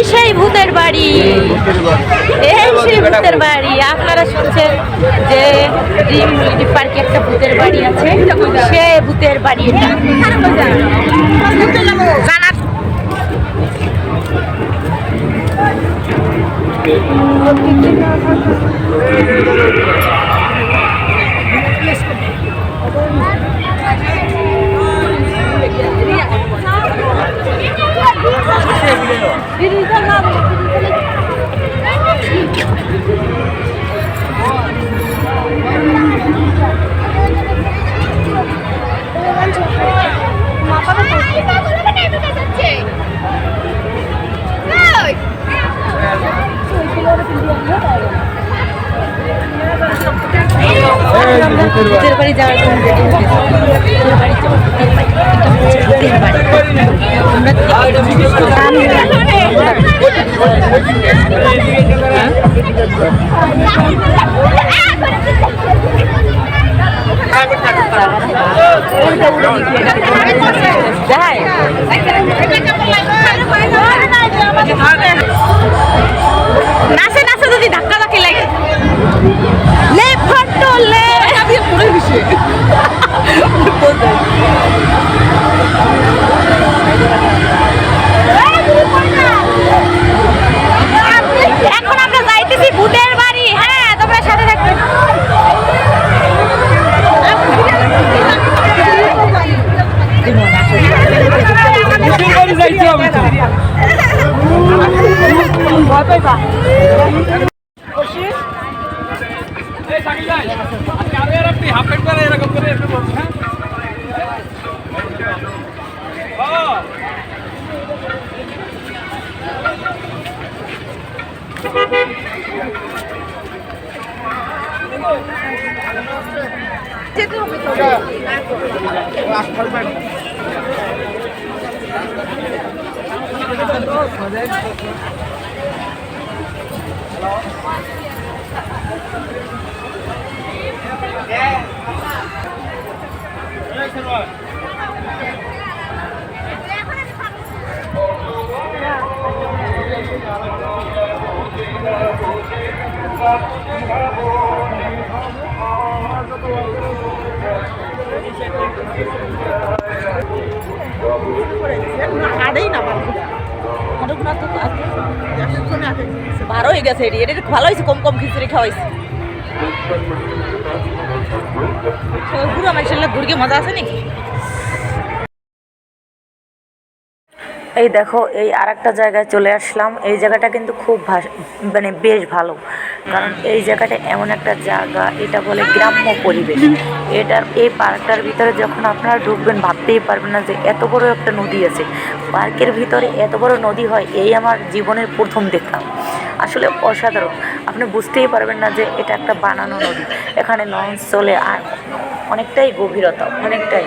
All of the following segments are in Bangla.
এই সেই ভূতের বাড়ি। এই সেই ভূতের বাড়ি। আপনারা শুনছেন যে ড্রিম পার্কে একটা ভূতের বাড়ি আছে। সে ভূতের বাড়ি এটা। বাড়ি। আমরা যাই নাচে নাচে যদি ধাক্কা যেতে হবে তো Yeah. ভালো হয়ে গেছে এটি। এটা ভালো হয়েছে কম কম খিচুড়ি খাওয়াইছে। আমার মানুষের ঘুরকে মজা আছে নাকি? এই দেখো, এই আর একটা জায়গায় চলে আসলাম। এই জায়গাটা কিন্তু খুব মানে বেশ ভালো। কারণ এই জায়গাটা এমন একটা জায়গা, এটা বলে গ্রাম্য পরিবেশ। এটার, এই পার্কটার ভিতরে যখন আপনারা ঢুকবেন, ভাবতেই পারবেন না যে এত বড় একটা নদী আছে। পার্কের ভিতরে এত বড় নদী হয়, এই আমার জীবনের প্রথম দেখলাম। আসলে অসাধারণ। আপনি বুঝতেই পারবেন না যে এটা একটা বানানো নদী। এখানে লঞ্চ চলে আর অনেকটাই গভীরতা, অনেকটাই।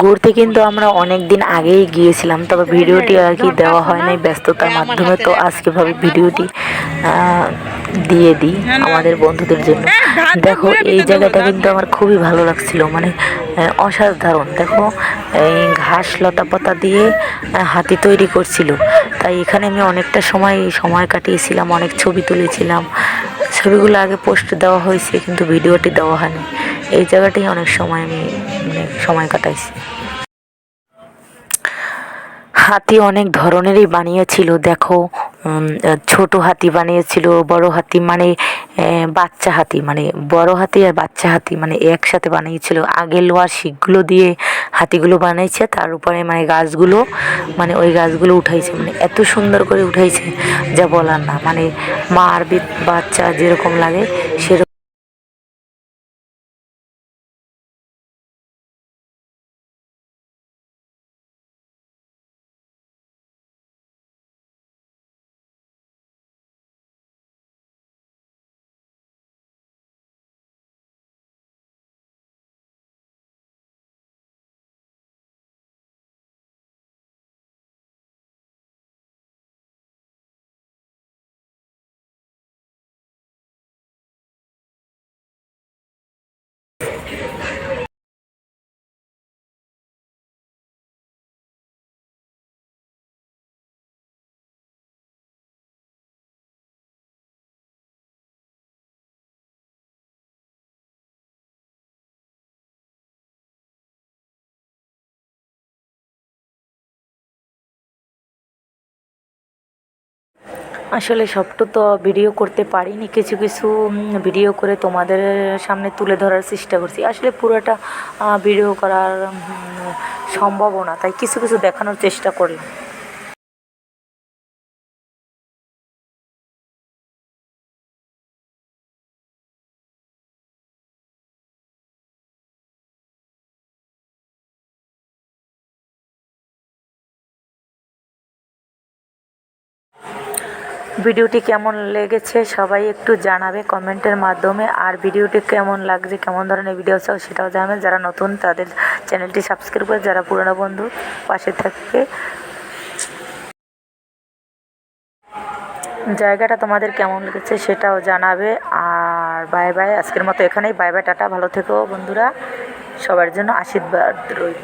ঘুরতে কিন্তু আমরা অনেক দিন আগেই গিয়েছিলাম, তবে ভিডিওটি আর কি দেওয়া হয় নাই, ব্যস্ততার মাধ্যমে তো আজকে ভাবে ভিডিওটি দিয়ে দিই আমাদের বন্ধুদের জন্য। দেখো, এই জায়গাটা কিন্তু আমার খুবই ভালো লাগছিল মানে অসাধারণ। দেখো, এই ঘাস লতা পাতা দিয়ে হাতি তৈরি করছিল। তাই এখানে আমি অনেকটা সময় সময় কাটিয়েছিলাম, অনেক ছবি তুলেছিলাম। ছবিগুলো আগে পোস্ট দেওয়া হয়েছে, কিন্তু ভিডিওটি দেওয়া হয়নি। এই জায়গাটাই অনেক সময় আমি মানে সময় কাটাইছি। হাতি অনেক ধরনেরই বানিয়েছিল, দেখো। ছোট হাতি বানিয়েছিল, বড় হাতি মানে বাচ্চা হাতি মানে বড় হাতি আর বাচ্চা হাতি মানে একসাথে বানিয়েছিল। আগে লোয়ার শিকগুলো দিয়ে হাতিগুলো বানাইছে, তার উপরে মানে গাছগুলো মানে ওই গাছগুলো উঠাইছে মানে এত সুন্দর করে উঠাইছে, যা বলার না মানে মা আর বাচ্চা যেরকম লাগে সেরকম আসলে সবটা তো ভিডিও করতে পারিনি, কিছু কিছু ভিডিও করে তোমাদের সামনে তুলে ধরার চেষ্টা করছি। আসলে পুরোটা ভিডিও করার সম্ভাবনা, তাই কিছু কিছু দেখানোর চেষ্টা করলাম। ভিডিওটি কেমন লেগেছে সবাই একটু জানাবে কমেন্টের মাধ্যমে। আর ভিডিওটি কেমন লাগছে, কেমন ধরনের ভিডিও চাও সেটাও জানাবে। যারা নতুন তাদের চ্যানেলটি সাবস্ক্রাইব করে, যারা পুরনো বন্ধু পাশে থাকবে জায়গাটা তোমাদের কেমন লেগেছে সেটাও জানাবে। আর বাই বাই আজকের মতো এখানেই। Bye bye ta-ta. ভালো থেকো বন্ধুরা। সবার জন্য আশীর্বাদ রইল।